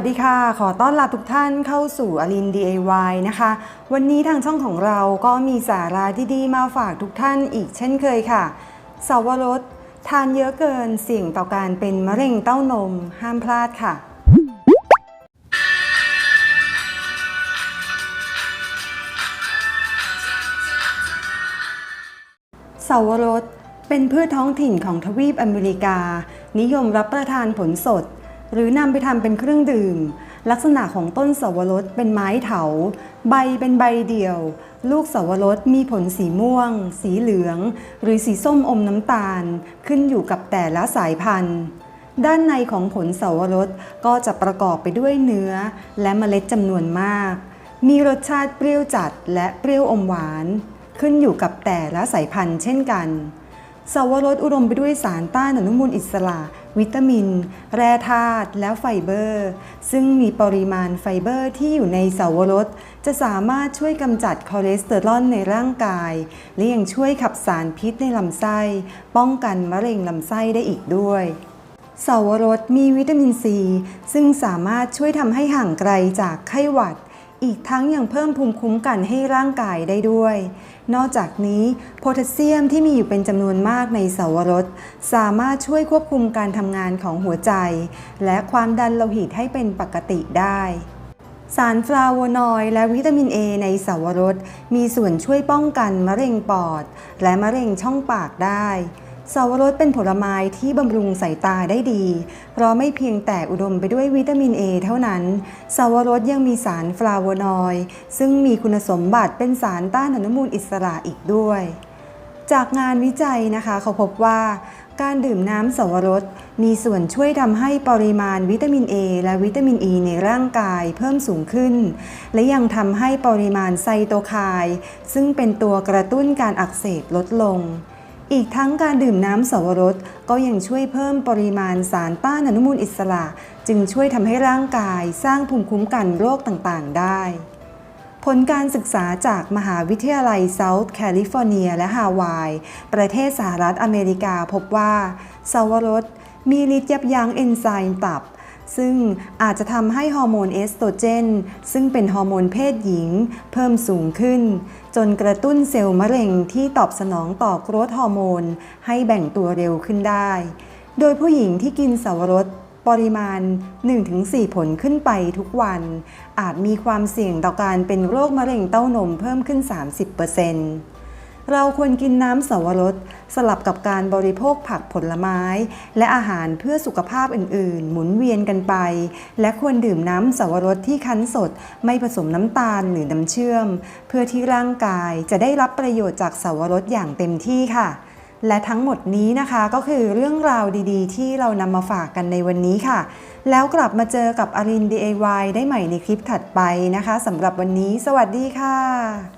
วัสดีค่ะ ขอต้อนรับทุกท่านเข้าสู่อลิน DIY นะคะ วันนี้ทางช่องของเราก็มีสาระดีๆมาฝากทุกท่านอีกเช่นเคยค่ะสาวรสทานเยอะเกินเสี่ยงต่อการเป็นมะเร็งเต้านมห้ามพลาดค่ะเสาวรสเป็นพืชท้องถิ่นของทวีปอเมริกา นิยมรับประทานผลสด หรือนำไปทำเป็นเครื่องดื่ม ลักษณะของต้นเสาวรสเป็นไม้เถา ใบเป็นใบเดี่ยว ลูกเสาวรสมีผลสีม่วง สีเหลือง หรือสีส้มอมน้ำตาล ขึ้นอยู่กับแต่ละสายพันธุ์ ด้านในของผลเสาวรสก็จะประกอบไปด้วยเนื้อ และเมล็ดจำนวนมาก มีรสชาติเปรี้ยวจัดและเปรี้ยวอมหวาน ขึ้นอยู่กับแต่ละสายพันธุ์เช่นกันสาวรสอุดมไปด้วยสารต้านอนุมูลอิสระ วิตามิน แร่ธาตุและไฟเบอร์ ซึ่งมีปริมาณไฟเบอร์ที่อยู่ในเสาวรส จะสามารถช่วยกำจัดคอเลสเตอรอลในร่างกาย และยังช่วยขับสารพิษในลำไส้ ป้องกันมะเร็งลำไส้ได้อีกด้วยเสาวรสมีวิตามินซี ซึ่งสามารถช่วยทำให้ห่างไกลจากไข้หวัด อีกทั้งยังเพิ่มภูมิคุ้มกันให้ร่างกายได้ด้วย นอกจากนี้โพแทสเซียมที่มีอยู่เป็นจำนวนมากในเสาวรสสามารถช่วยควบคุมการทำงานของหัวใจ และความดันโลหิตให้เป็นปกติได้สารฟลาโวนอยด์และวิตามินเอในสาวรสมีส่วนช่วยป้องกันมะเร็งปอด และมะเร็งช่องปากได้ สาวรสเป็นผลไม้ที่บำรุงสายตาได้ดี เพราะไม่เพียงแต่อุดมไปด้วยวิตามิน A เท่านั้น สาวรสยังมีสารฟลาโวนอยด์ซึ่งมีคุณสมบัติเป็นสารต้านอนุมูลอิสระอีกด้วย จากงานวิจัยนะคะ เขาพบว่าการดื่มน้ำสวรสมีส่วนช่วยทำให้ปริมาณวิตามิน A และวิตามิน E ในร่างกายเพิ่มสูงขึ้น และยังทำให้ปริมาณไซโตไคน์ซึ่งเป็นตัวกระตุ้นการอักเสบลดลง อีกทั้งการดื่มน้ำสวรสก็ยังช่วยเพิ่มปริมาณสารต้านอนุมูลอิสระ จึงช่วยทำให้ร่างกายสร้างภูมิคุ้มกันโรคต่างๆ ได้ ผลการศึกษาจากมหาวิทยาลัยเซาท์แคลิฟอร์เนียและฮาวาย ประเทศสหรัฐอเมริกาพบว่าสวรสมีฤทธิ์ยับยั้งเอนไซม์ตับ ซึ่งอาจจะทำให้ฮอร์โมนเอสโตรเจน ซึ่งเป็นฮอร์โมนเพศหญิง เพิ่มสูงขึ้น จนกระตุ้นเซลล์มะเร็งที่ตอบสนองต่อโกรทฮอร์โมน ให้แบ่งตัวเร็วขึ้นได้ โดยผู้หญิงที่กินสวรสปริมาณ 1-4 ผลขึ้นไปทุกวัน อาจมีความเสี่ยงต่อการเป็นโรคมะเร็งเต้านมเพิ่มขึ้น 30% เราควรกินน้ำสวรสสลับกับการบริโภคผักผลไม้ และอาหารเพื่อสุขภาพอื่น ๆ หมุนเวียนกันไป และควรดื่มน้ำสวรสที่คั้นสด ไม่ผสมน้ำตาลหรือน้ำเชื่อม เพื่อที่ร่างกายจะได้รับประโยชน์จากสวรสอย่างเต็มที่ค่ะและทั้งหมดนี้นะคะก็คือเรื่องราวดีๆ ที่เรานำมาฝากกันในวันนี้ค่ะ แล้วกลับมาเจอกับอริน DIY ได้ใหม่ในคลิปถัดไปนะคะสำหรับวันนี้ สวัสดีค่ะ